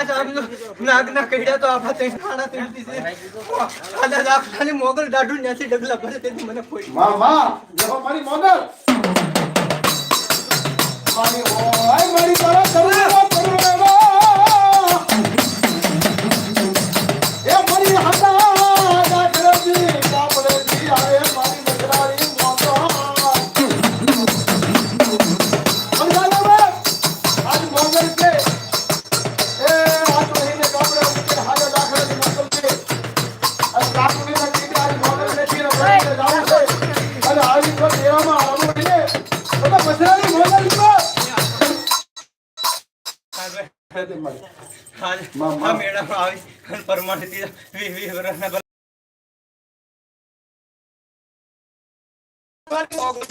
પાંચ આગનો તો આપા તે ખાણા તેડતી છે આદા મોગલ દાઢું ન્યાસી ડગલા ભરે, તેથી મને કોઈ મારી મોગલ. મારી મેળા મેળામાં આવી પરમાણે વીસ વીસ વર્ષના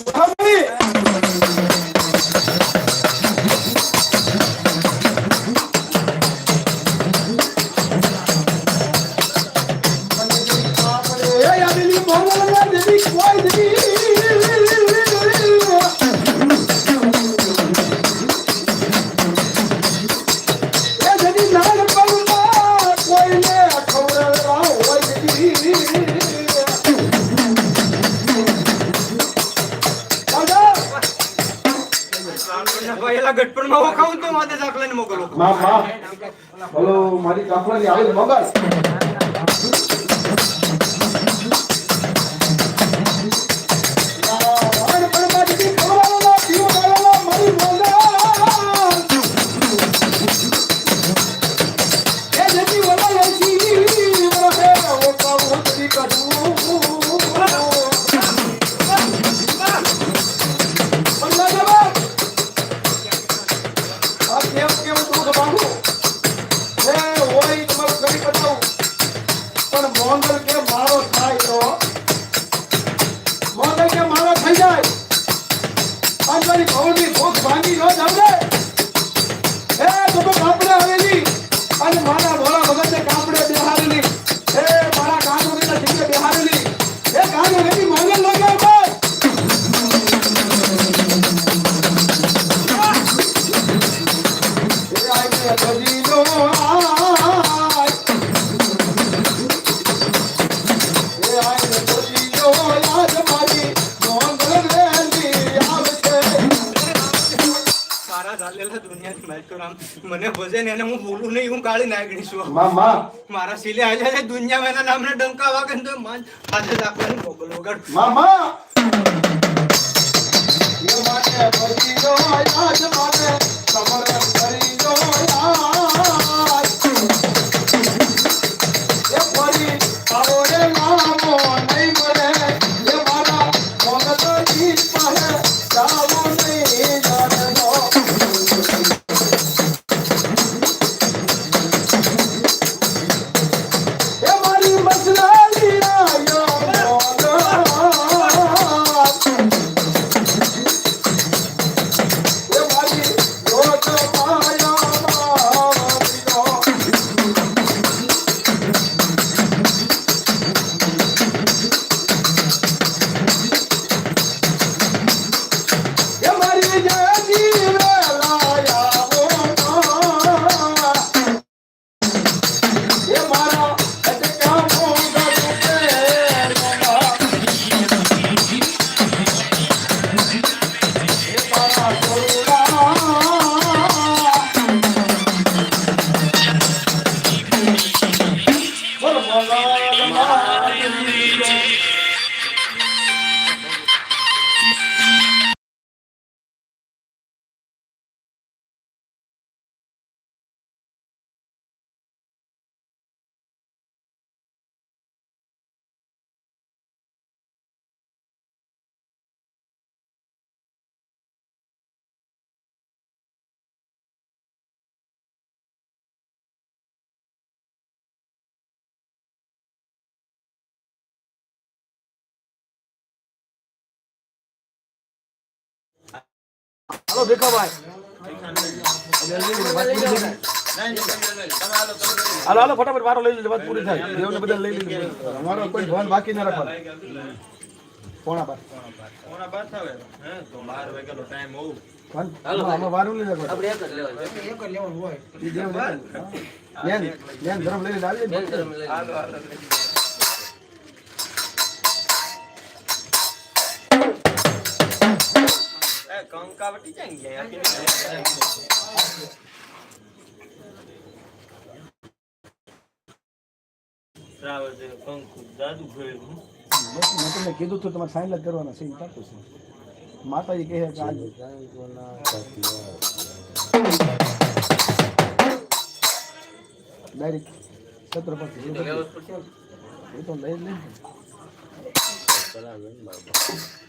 Family! Aku lagi. હું કાઢી નાખડી છું મામા મારા સિલે આજે દુનિયા નામના ડંકા વાગે તો મન આજે મોકલો મામા Hello. તો ભીખાભાઈ હાલો હાલો ફટાફટ વારો લઈ લીધો વાત પૂરી થાય. દેવને બધા લઈ લીધો. અમારો કોઈ ભવન બાકી ન રાખવાનો. પોણા બાર. પોણા બાર આવે હે તો 12 વાગ્યાનો ટાઈમ હોઉં હાલો લઈ લેવાનું. આપણે એક જ લેવાનું. એક જ લેવાનું હોય. કંકાવટી? કંકુ દાદુ ભેળું મેં તમને કીધું તું તમારે સાઈન જ કરવાના છે થતું માતાજી કહે કે આજે ડાયરેક્ટ છત્રપતિ જ. એ તો લઈ લઈ આયુ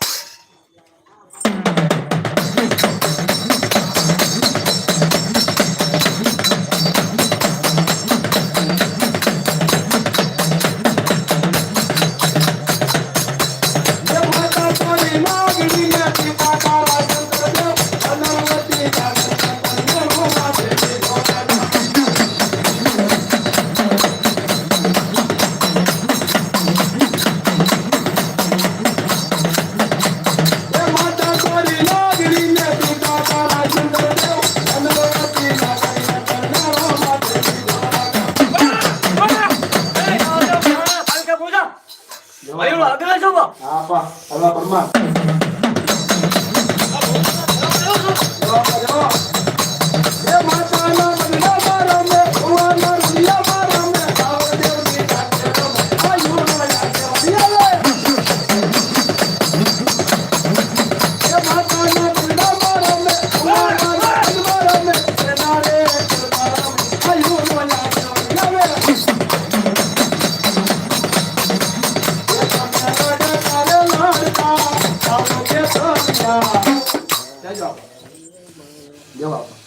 આગળ છો બા હા પા હલવા પરમાર જવાબ મારી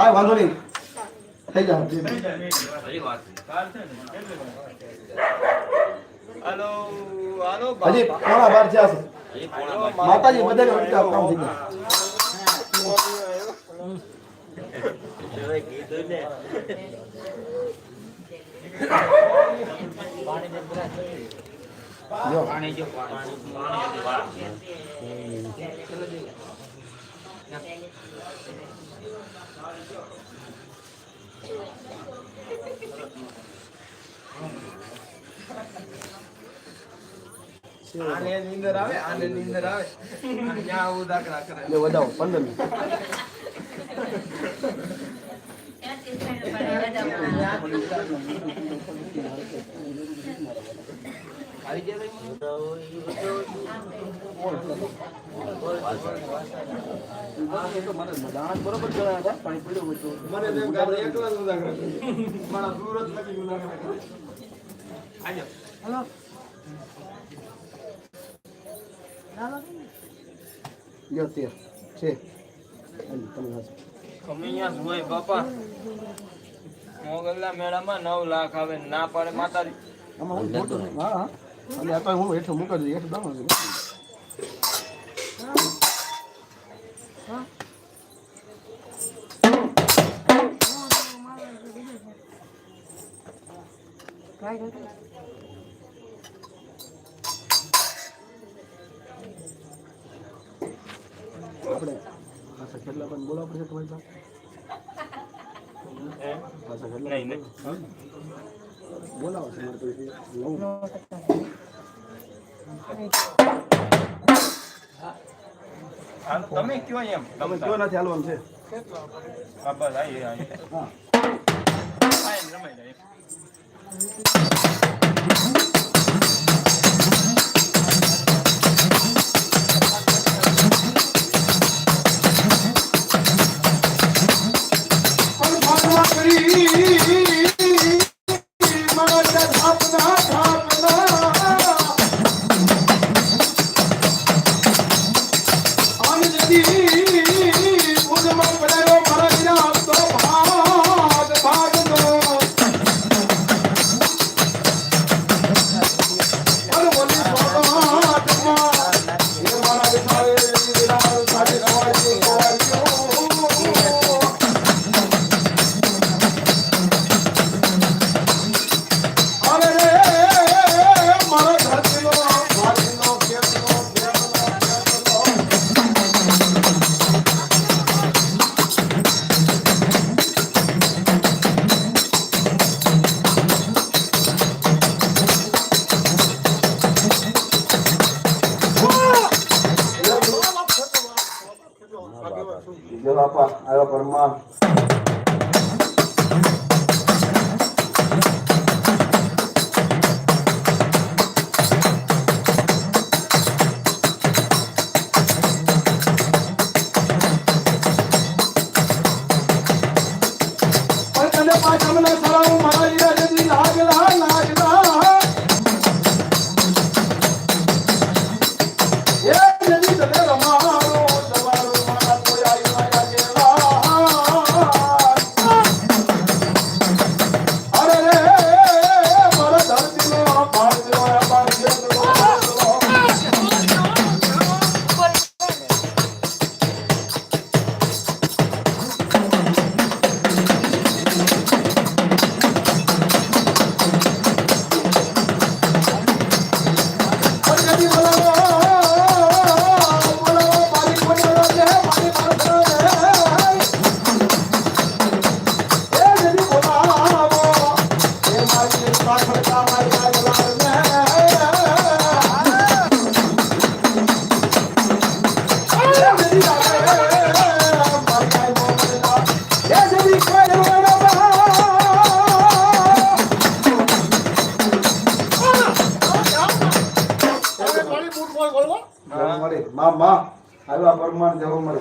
કાંઈ વાંધો નહીં. થઈ જાવ હાલો હાલો હજી પોણા બાર થયા છે. માતાજી બધાને વચ્ચે કામ થઈ ગયું આને નીંદર આવે આને નીંદર આવે. ત્યાં આવું દાખલા કરે. લે વધાવો પંદર મિનિટ. બરોબર હતા પાણી પડ્યું હતું મને એકલા નથી તેર છે. કમૈયા હોય બાપા મોગલના મેળામાં નવ લાખ આવે ના પાડે માતાજી હું. હા આ તો હું હેઠું મૂકી દઉં હેઠું દાણો કેટલા પણ બોલાવવા પડશે તમારી પાસે? બોલાવો નવું તમે કયો એમ? તમે કયો નથી હાલવાનું છે? હા, બસ આઈ હા. રમાઈ જાય તને જવો મળે. માં મા. આવ્યા પરમાણ જવા મળે.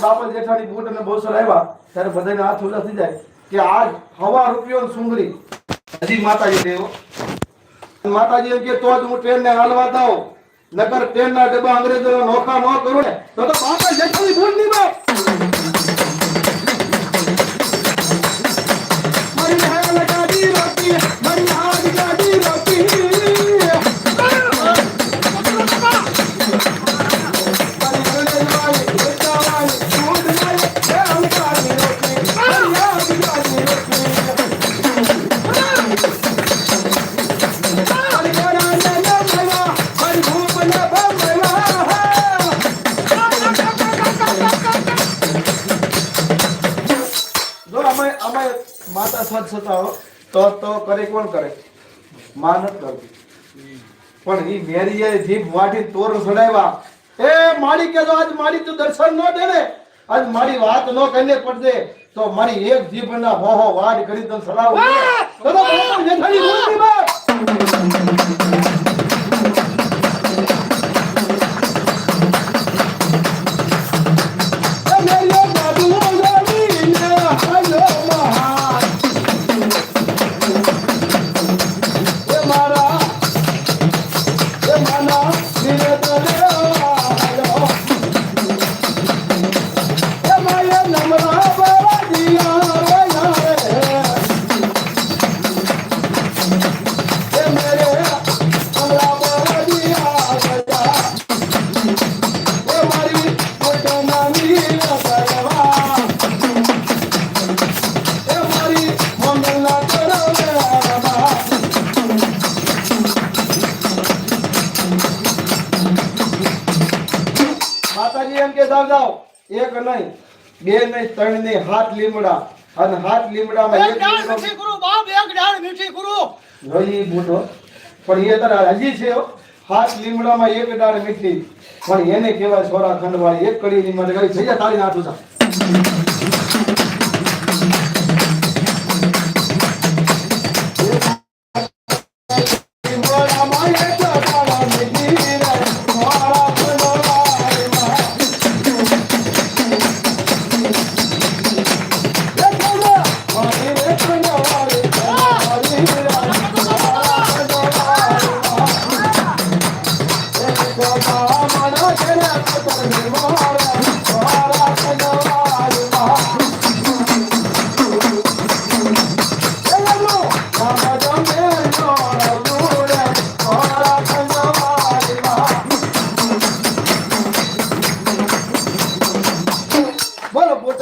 એમાં બાપા જેઠાણી બુટ અને બોસર આવ્યા, ત્યારે બધાને હાથ ઉલ્લા થઈ જાય કે આજ હવા રૂપિયો સુંગરી. હજી માતાજી દેવો માતાજી એમ કે તો જ હું ટ્રેન ને હાલવા દઉં નકર ટ્રેન ના ડબ્બા અંગ્રેજો નોખા ન કરું ને, તો તો બાપા જેઠાણી બુટ નહીં સ્વચ્છ તો તો કરે કોણ કરે? માં નથી કરતી. પણ એ મેરીએ જીભ વાટી તોર સડાવ્યા. એ મારી કે આજ મારી તું દર્શન ન દે ને આજ મારી વાત ન કહીને પડશે તો મારી એક જીભ ના હો હો વાડ કરી તને સડાવું. તો તો જેઠાણી ભૂલ નહીં જાવ જાવ એક નહીં બે નહીં ત્રણ નહીં હાથ લીમડા. અને હાથ લીમડામાં એક ડાળ મીઠી ગુરુ બાપ એક ડાળ મીઠી ગુરુ જોઈ બુઢો પણ એ તારા હજી છે. હાથ લીમડામાં એક ડાળ મીઠી. પણ એને કહેવાય સોરા ખંડવાળી. એક કડી ની મને કરી થઈ જા તારી નાખું જા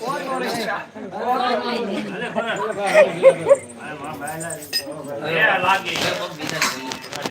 બોલ મોંઘાલ માતની હાલો લાગે